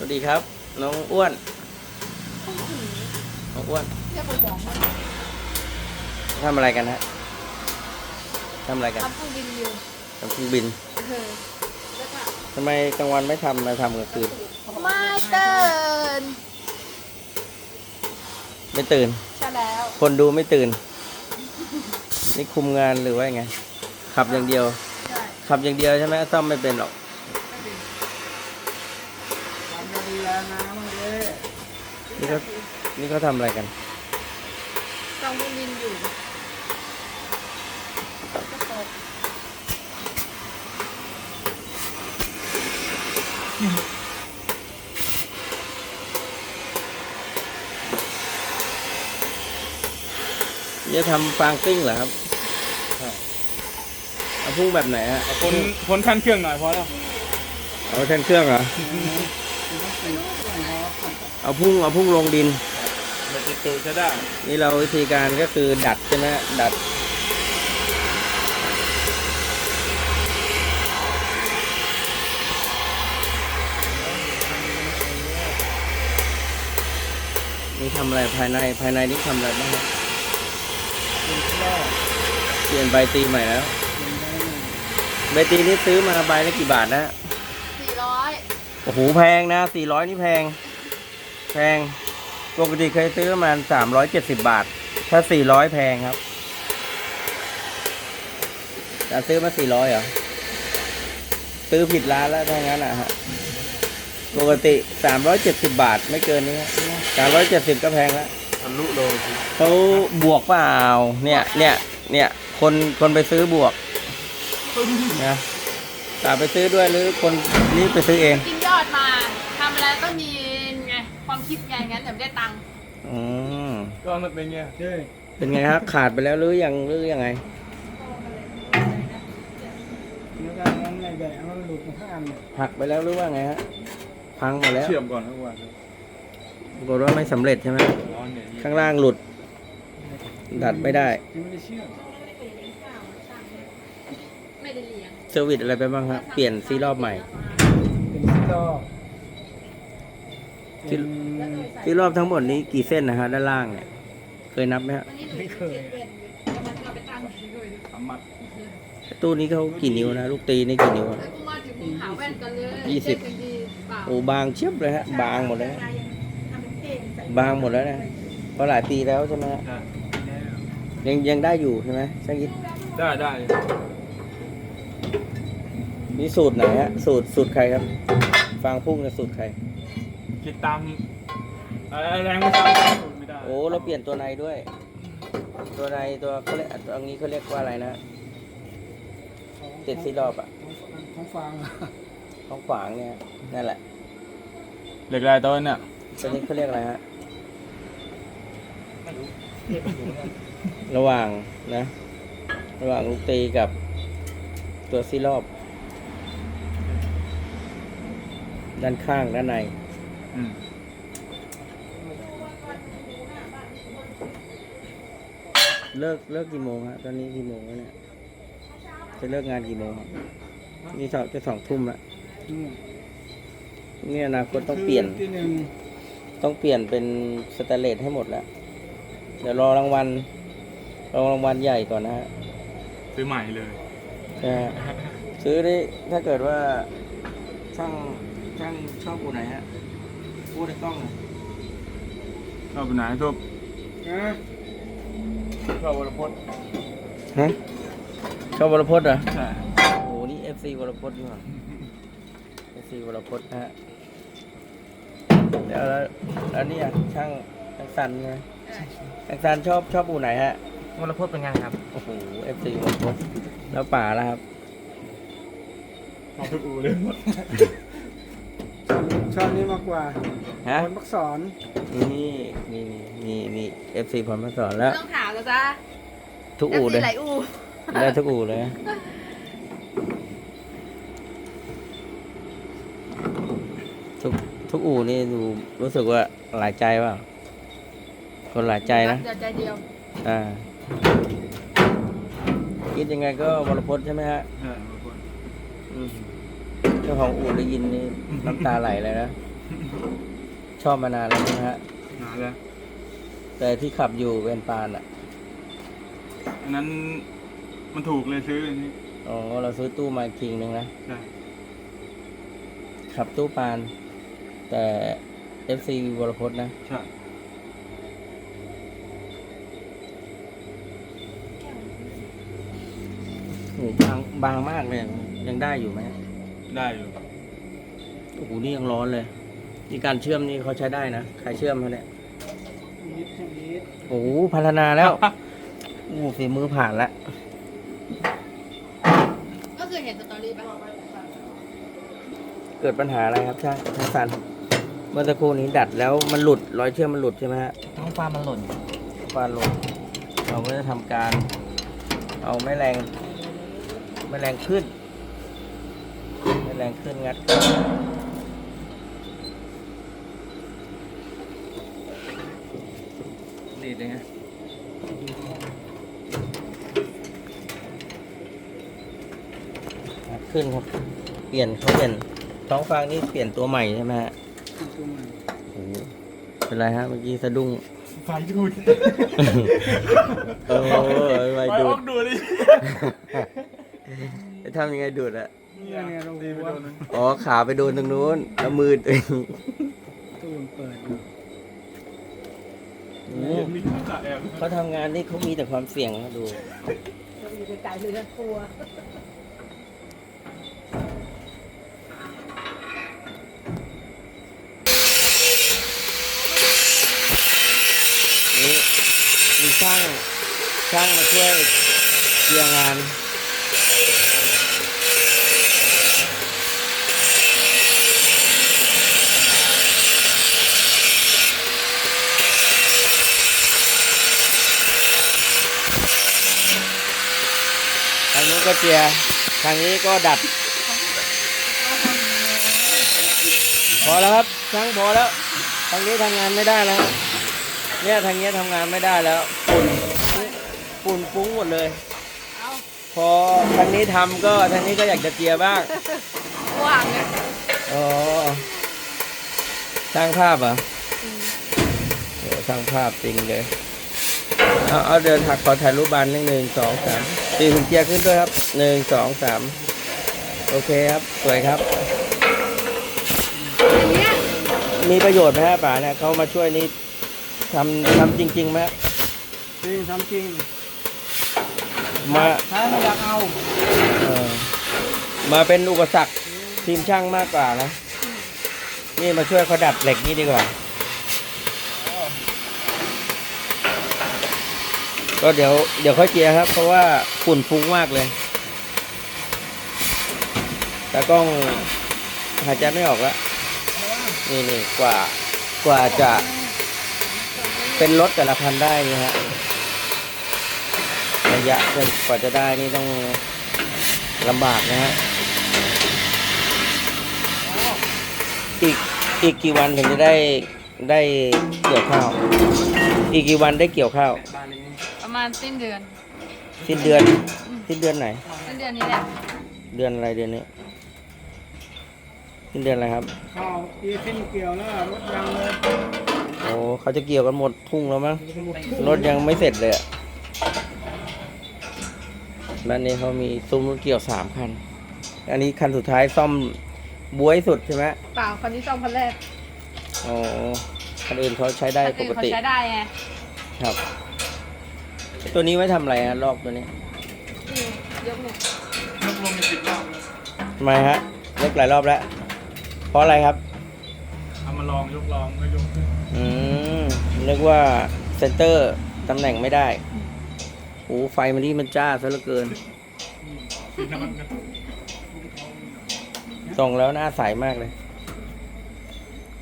วัสดีครับ น้องอ้วน น้องอ้วนเรียกผมบอกว่าทำอะไรกันฮะทำอะไรกันทำเครื่องบินอยู่ทำเครื่องบินเออแล้วก็ทำไมกลางวันไม่ทำมาทำกลางคืนไม่ตื่นไม่ตื่นใช่แล้ว คนดูไม่ตื่น นี่คุมงานหรือว่าไงขับอย่างเดียวใช่ขับอย่างเดียวใช่ไหมซ่อมไม่เป็นหรอก วัน ก็ดีแล้วนะมึงเอ้ยนี่เขานี่เขาทำอะไรกันกองเครื่องบินอยู่ก็ตกจะทำฟางติ้งเหรอครับเอาพุ่งแบบไหนฮะพ้นพ้นขั้นเครื่องหน่อยพอแล้ว เอาแทนเครื่องเหรอ เอาพุ่งเอาพุ่งลงดินเดี๋ยวติดตูจะได้นี่เราวิธีการก็คือดัดใช่ไหมฮะดัด นี่ทำอะไรภายในภายในนี่ทำอะไรบ้างครับเปลี่ยนใบตีใหม่แล้ว ใบตีนี่ซื้อมาใบละกี่บาทนะ สี่ร้อยโอ้โหแพงนะสี่ร้อยนี่แพง แพงปกติเคยซื้อประมาณสามร้อยเจ็ดสิบบาท ถ้าสี่ร้อยแพงครับจะซื้อมาสี่ร้อยเหรอ ซื้อผิดร้านแล้วถ้างั้นอะฮะปกติสามร้อยเจ็ดสิบบาทไม่เกินนี้สามร้อยเจ็ดสิบก็แพงแล้วทะลุโลเขาบวกเปล่า เนี่ย เนี่ย เนี่ย คนคนไปซื้อบวกนะตาไปซื้อด้วยหรือคนนี้ไปซื้อเอง กินยอดมาทำอะไรก็มีไง ความคิดไงงั้นเดี๋ยวไม่ได้ตังค์อืมก็มันเป็นไงเฮ้ยเป็นไงครับ ขาดไปแล้วหรือยังหรือยังไงเนื้อการนั้นในแบบมันหลุดข้ามเนี่ยหักไปแล้วหรือว่าไงฮะพังหมดแล้วเชื่อมก่อนทุกวันปรากฏว่าไม่สำเร็จใช่ไหมร้อนเนี่ยข้างล่างหลุด ดัดไม่ได้ยังไม่ได้เชื่อมไม่ได้เลี้ยงเซอร์วิสอะไรไปบ้างครับเปลี่ยนซีรอบใหม่ เป็นซิโล ที่ซีรอบทั้งหมดนี้กี่เส้นนะฮะด้านล่างเนี่ยเคยนับไหมฮะวันนี้หนูไม่เคยแล้วมันเอาไปตั้งที่ด้วยทำมัดตู้นี้เขากี่นิ้วนะลูกตีนี่กี่นิ้วอะแล้วกูมาถึงมึงหาแว่นกันเลยยี่สิบเช็คกันดีเปล่าโอ้บางเชียบเลยฮะ บางหมดเลยฮะบางหมดแล้วนะเพราะหลายปีแล้วใช่ไหมฮะได้ยังยังได้อยู่ใช่ไหมช่างยิดได้ได้นี่สูตรไหนฮะสูตรสูตรใครครับ ฟางพุ่งเนี่ยสูตรใคร คิดตามอะไรแรงไม่ซ้ำไม่ได้โอ้เราเปลี่ยนตัวในด้วย ตัวในตัวเขาเรียกตรงนี้เขาเรียกว่าอะไรนะติดซีรอบอะของฟังท้องขวางเนี่ยนั่นแหละเหล็กลายต้นเนี่ยตัวนี้เขาเรียกอะไรฮะระหว่างนะ ระหว่างลูกตีกับตัวซีรอบ ด้านข้างด้านใน อืมเลิกเลิกกี่โมงฮะตอนนี้กี่โมงแล้วเนี่ยจะเลิกงานกี่โมงครับนี่สองจะสองทุ่มละนี่อนาคตต้องเปลี่ยน ที่หนึ่งต้องเปลี่ยนเป็นสแตนเลสให้หมดแล้ว เดี๋ยวรอรางวัลรอรางวัลใหญ่ก่อนนะฮะซื้อใหม่เลยนะฮะซื้อได้ถ้าเกิดว่าช่างช่างชอบอูไหนฮะ พูดในกล้องหน่อยชอบไหนชอบชอบวรพจน์ฮะชอบวรพจน์เหรอใช่โอ้โหนี่เอฟซีวรพจน์ดีกว่าเอฟซีวรพจน์นะฮะแล้วแล้วแล้วเนี่ยช่างช่างสันไงช่างสันชอบชอบอูไหนฮะวรพจน์เป็นไงครับโอ้โหเอฟซีวรพจน์แล้วป่าแล้วครับชอบทุกอูเลย ชอบนี้มากกว่าฮะคนพักสอนนี่นี่นี่นี่เอฟซีพรมาสอนแล้วไม่ต้องถามแล้วจ้าทุกอู่เลยหลายอู่ได้ทุกอู่เลยทุกทุกอู่นี่ดูรู้สึกว่าหลายใจเปล่าคนหลายใจนะเดี๋ยวใจเดียวอ่าคิดยังไงก็วรพจน์ใช่ไหมฮะใช่วรพจน์อืมเจ้าของอู่ได้ยินนี่น้ำตาไหลเลยนะ ชอบมานานแล้วใช่ไหมฮะ นานแล้ว แต่ที่ขับอยู่เป็นปานอะ อันนั้นมันถูกเลยซื้ออันนี้อ๋อ เราซื้อตู้มาอีกทีนึงนะ ใช่ ขับตู้ปาน แต่ FC วรพจน์นะ ใช่ โอ้โหบางบางมากเลย ยังยังได้อยู่ไหม ได้อยู่โอ้โหนี่ยังร้อนเลยนี่การเชื่อมนี่เขาใช้ได้นะใครเชื่อมเขาเนี่ยโอ้โหพัฒนาแล้วโอ้โหฝีมือผ่านละก็คือเห็นสตอรี่ปะเกิดปัญหาอะไรครับช่างช่างสันเมื่อสักครู่นี้ดัดแล้วมันหลุดรอยเชื่อมมันหลุดใช่ไหมฮะท้องฟ้ามันหล่นฟาดลงเราก็จะทำการเอาแม่แรงแม่แรงขึ้น แม่แรงขึ้นงัดเข้าดีดเลยฮะงัดขึ้นครับ เปลี่ยนเขาเปลี่ยนท้องฟางนี่เปลี่ยนตัวใหม่ใช่ไหมฮะโอ้โหเป็นไรฮะเมื่อกี้สะดุ้ง ไฟดูดโอ้ยไฟดูอดอกดูดดิ จะทำยังไงดูดอะ เนี่ยเนี่ยตีไปโดนนั้นอ๋อขาไปโดนตรงนู้นแล้วมือตัวเองตู้มันเปิดโอ้โหมีข้าวสารแอบเขาทำงานนี่เขามีแต่ความเสี่ยงนะดูอยู่ไกลๆเลยนะกลัวนี่มีช่างช่างมาช่วยเคลียร์งาน ทางนู้น ก็เจียร์ทางนี้ก็ดัด พอแล้วครับช่างพอแล้ว ทางนี้ทำงานไม่ได้แล้ว เนี่ยทางเนี้ยทำงานไม่ได้แล้วฝุ่นฝุ่นฟุ้งหมดเลยเอาพอทางนี้ทำก็ทางนี้ก็อยากจะเจียร์บ้างว่างเนี่ยอ๋อช่างภาพเหรอโอ้ช่างภาพจริงเลย เอาเอาเดินถักขอถ่ายรูปบานหนึ่งหนึ่งสองสามตีหุ่นเจียร์ขึ้นด้วยครับหนึ่งสองสามโอเคครับ สวยครับอย่างเงี้ยมีประโยชน์ไหมฮะป่าเนี่ยเขามาช่วยนี่ทำทำจริงๆไหมฮะจริงทำจริงมาถ้าไม่อยากเอาเออมาเป็นอุปสรรคทีมช่างมากกว่านะ นี่มาช่วยเขาดัดเหล็กนี่ดีกว่า ก็เดี๋ยวเดี๋ยวค่อยเจียร์ครับ เพราะว่าฝุ่นฟุ้งมากเลยตากล้องหายใจไม่ออกแล้วนี่นี่กว่ากว่าจะเป็นรถแต่ละคันได้นี่ฮะระยะกว่าจะได้นี่ต้องลำบากนะฮะอีกอีกกี่วันถึงจะได้ได้เกี่ยวข้าว อีกกี่วันได้เกี่ยวข้าว ประมาณสิ้นเดือนสิ้นเดือนสิ้นเดือนไหน สิ้นเดือนนี้แหละเดือนอะไรเดือนนี้สิ้นเดือนอะไรครับข้าวอีขึ้นเกี่ยวแล้วรถยางเลยโอ้เขาจะเกี่ยวกันหมดทุ่งแล้วมั้งรถยังไม่เสร็จเลยอะบ้านนี้เขามีซุ้มรถเกี่ยวสามคัน อันนี้คันสุดท้ายซ่อมบวยสุดใช่ไหมเปล่าคันที่ซ่อมคันแรกอ๋อคันอื่นเขาใช้ได้คันปอื่นกเขาติใช้ได้ไงครับ ตัวนี้ไว้ทำอะไรฮะลอกตัวนี้นี่ยกเนี่ยยกลงมีสิบรอบแล้วทำไมฮะยกหลายรอบแล้ว เพราะอะไรครับ เอามาลองยกลองก็ยกขึ้นอืมนึกว่าเซนเตอร์ตำแหน่งไม่ได้โอ้ไฟมันนี่มันจ้าซะเหลือเกิน สีน้ำมันกันส่งแล้วหน้าใสมากเลย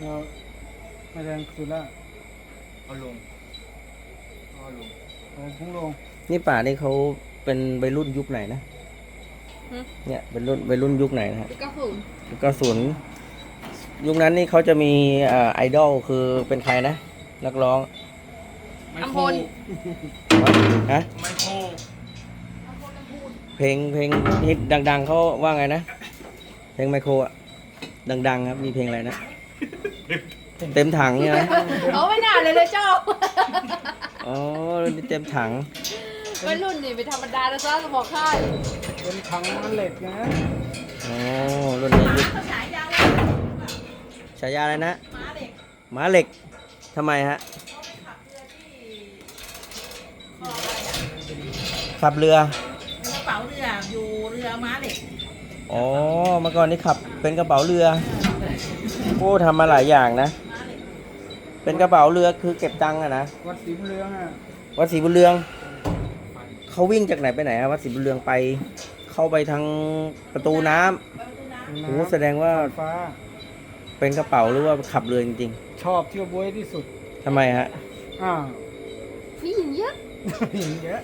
เราไม่แรงสุดละเอาลงเอาลงเอา พุ่งลงนี่ป่านี่เขาเป็นวัยรุ่นยุคไหนนะหึเนี่ยเป็นรุ่นวัยรุ่นยุคไหนนะฮะยุคเก้าศูนย์ยุคเก้าศูนย์ยุคนั้นนี่เขาจะมีเอ่อไอดอลคือเป็นใครนะ นักร้องไมอัมโคพรลฮะไมโครเพลงเพลงฮิตดัง ๆเขาว่าไงนะ เพลงไมโครอะดังๆครับมีเพลงอะไรนะ เต็มถังเนี่ยนะเขาไม่น่าเลยเลยชอบ อ๋อรุ่นนี้เต็มถัง วัยรุ่นนี่เป็นธรรมดาแล้วซ้อจะบอกให้เป็นถังมันเหล็กนะอ๋อรุ่นนี้ยุคฉายาฉายาอะไรนะม้าเด็กม้าเหล็กทำไมฮะขับเรือกระเป๋าเรืออยู่เรือม้าเหล็กอ๋อเมื่อก่อนนี่ขับเป็นกระเป๋าเรือโอ้ทำมาหลายอย่างนะ เป็นกระเป๋าเรือคือเก็บตังค์อะนะวัดศรีบุญเรืองอะวัดศรีบุญเรืองเขาวิ่งจากไหนไปไหนครับวัดศรีบุญเรืองไป เข้าไปทางประตูน้ำโอ้แสดงว่าฟ้า เป็นกระเป๋าหรือว่าขับเรือจริงชอบเที่ยวบวยที่สุด ๆทำไมฮะอ้าวผู้หญิงเยอะหญิงเยอะ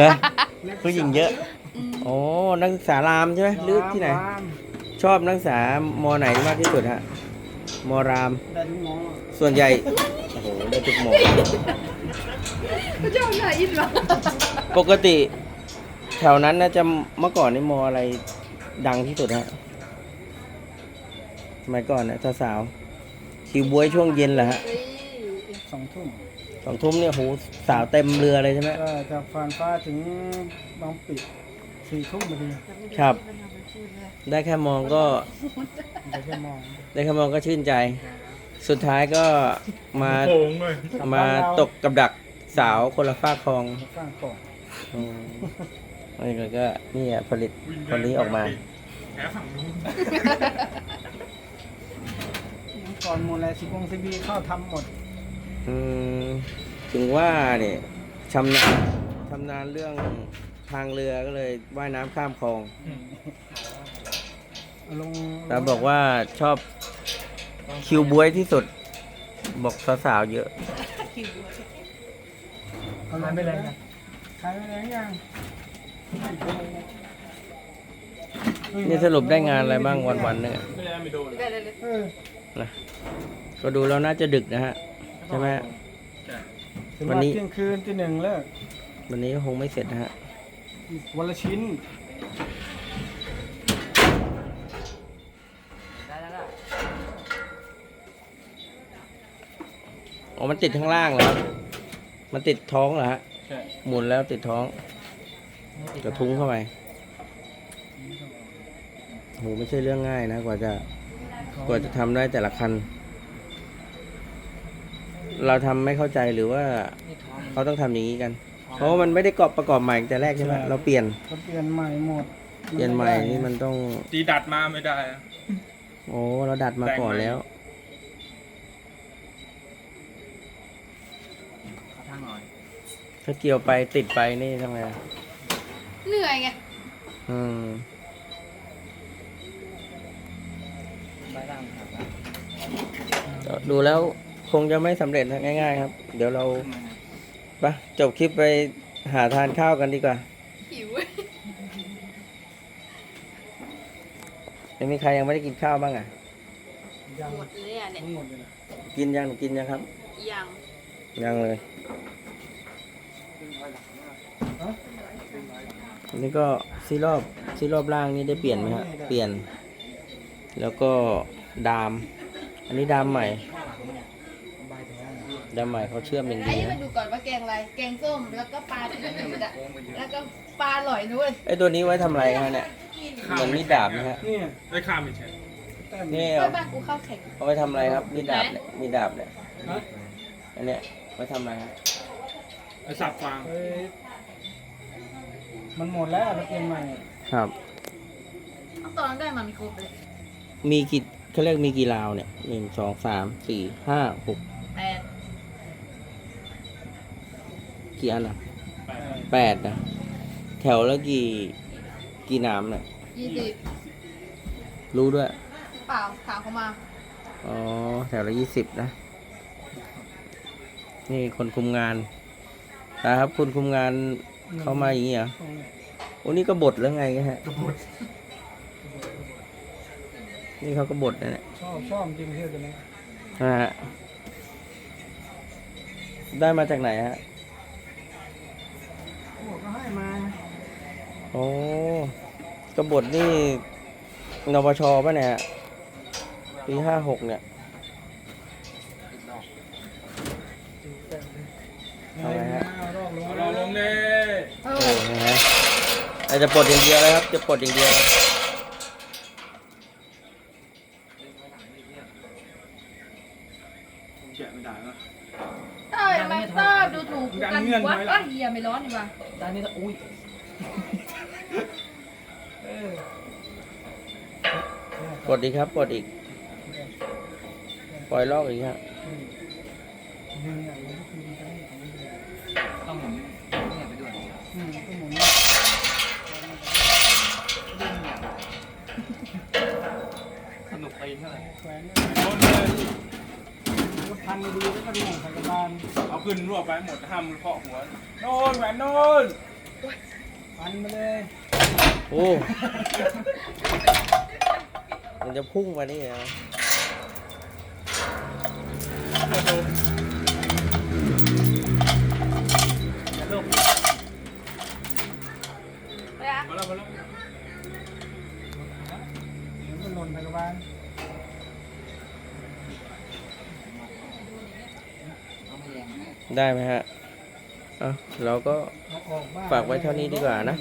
เนอะผู้หญิงเยอะโอ้นักศึกษารามใช่ไหมหรือที่ไหนรามชอบนักศึกษามไหนมากที่สุดฮะ มราม ได้ทุกหมอส่วนใหญ่ โอ้โห ได้ทุกหมอพระเจ้าไหนอินหรอปกติ แถวนั้นน่าจะเมื่อก่อนนี่มออะไรดังที่สุดฮะสมัยก่อนนะสาวๆคิวบวยช่วงเย็นเหรอฮะสองทุ่มสองทุ่มเนี่ยโหสาวเต็มเรือเลยใช่ไหมก็จากฟานฟ้าถึงบางปิดสี่ทุ่มพอดีครับ ได้แค่มองก็จะแค่มองได้แค่มองก็ชื่นใจ สุดท้ายก็มาโป่งเลยมาตกกับดักสาวคนละฝ้ากคลองสร้างกล่องอืมนี่ก็ก็นี่อะผลิตคนนี้ออกมา แพ้ฝั่งนู้นก่อนหมดเลยสิบวงสิบีเข้าทำหมดอืมถึงว่าเนี่ยชำนาญชำนาญเรื่อง ทางเรือก็เลยว่ายน้ำข้ามคลองเอาลงแล้วบอกว่าชอบคิวบวยที่สุด บอกสาวๆเยอะ เอาลงไปเลยนะขายไปเลยยังนี่สรุปได้งานอะไรบ้างวันๆเนี่ยไม่ได้ไม่โดนได้เลยเลยเออนะก็ดูแล้วน่าจะดึกนะฮะ ใช่ไหมฮะ ถึงวันว่านี้ เที่ยงคืนที่หนึ่งเลิก วันนี้ก็คงไม่เสร็จนะฮะ วันละชิ้นอ๋อมันติดข้างล่างเหรอครับมันติดท้องเหรอฮะใช่หมุนแล้วติดท้องกระทุ้งเข้าไปโหไม่ใช่เรื่องง่ายนะกว่าจะกว่าจะทำได้แต่ละคัน เราทำไม่เข้าใจหรือว่าเขาต้องทำอย่างนี้กัน เพราะว่ามันไม่ได้กรอบประกอบใหม่ตั้งแต่แรกใช่ไหมเราเปลี่ยนก็เปลี่ยนใหม่หมดเปลี่ยนใหม่นี่มันต้อง ตีดัดมาไม่ได้อะ โอ้เราดัดมาก่อนแล้ว ทางหน่อย ถ้าเกี่ยวไปติดไปนี่ทำไงอะเหนื่อยไง อืมดูแล้วคงจะไม่สำเร็จนะง่าย ๆ ครับ เดี๋ยวเราไปจบคลิปไปหาทานข้าวกันดีกว่าหิวยังมีใครยังไม่ได้กินข้าวบ้างอะ ยังหมดเลยอะเนี่ยทั้งหมดเลยนะกินยังหนูกินยังครับ ยังยังเลยอันนี้ก็ซีรอบซีรอบล่างนี่ได้เปลี่ยนไหมฮะเปลี่ยน แล้วก็ดาม อันนี้ดามใหม่ ดามใหม่เขาเชื่อมอย่างไอ้ดีนี่มานะดูก่อนว่าแกงอะไร แกงส้ม แล้วก็ปลาที่มันอยู่อะแล้วก็ปลาอร่อยด้วยไอ้ตัวนี้ไว้ทำอะไรฮะเนี่ย เหมือนมีดดาบนะฮะนี่ได้ข้ามไม่ใช่แต้มนี่เพื่เอาอนบ้านกูเข้าแข่งเอาไว้ทำอะไรครับมีดดาบเนี่ยมีดาบเนี่ยฮะอันเนี้ยไว้ทำอะไรฮะไอ้สับฟางเอ้ยมันหมดแล้วเราเปลี่ยนใหม่ครับตอนได้มามีครบเลยมีกี่เขาเรียกมีกี่ราวเนี่ยหนึ่งสองสามสี่ห้าหก แปด กี่อันอะแปดแปดนะแถวละกี่กี่น้ำเนี่ยยี่สิบรู้ด้วย เปล่าถามเขามา อ๋อ แถวละยี่สิบนะ นี่คนคุมงานนะครับคุณคุมงานเข้ามาอย่างนี้เหรอโอ้นี่ก็บดแล้วไงกันฮะนี่เขาก็บดนะเนี่ยชอบชอบจริงเที่ยวตัวนี้นะฮะได้มาจากไหนฮะ โอ้กบฏนี่นปชป่ะเนี่ยปีห้าหกเนี่ยเอาไงฮะเราลงเลยโอ้โหนะอจจะปลดอย่างเดียวเลยครับ จะปลดอย่างเดียวเฉียดไม่ได้เต้ยทมเต้ยดูถูกกันวะก็เฮียไม่ร้อนดีกว่า ตอนนี้ก็อุ้ย ปลดอีกครับปลดอีก ปล่อยลอกอีกฮะดึงอย่างนี้คือมันจะได้ของมันเลยต้องหมุนเนี่ยไปด้วยอืมก็หมุนสนุกไปเท่าไหร่แขวนเนี่ยโดนเลยก็พันดีๆแล้วก็ล่วงใส่กระบาลเอาขึ้นรวบไปหมดห้ามเคาะหัว โน่นแหวนโน่นพันไปเลย โอ้ มันจะพุ่งมานี่นะไปอะมาแล้วมาแล้วเดี๋ยวมันหล่นใส่กระบาลต้อได้ไหมฮะอะเราก็ฝากไว้เท่านี้ดีกว่านะ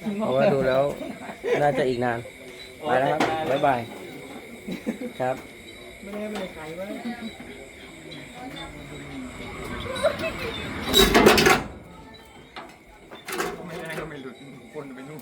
เพราะว่าดูแล้วน่าจะอีกนาน ไปแล้วครับบ๊ายบายครับ ไม่ได้ไม่ได้ไขไว้ไม่ได้ก็ไม่หลุดคนไปนู่น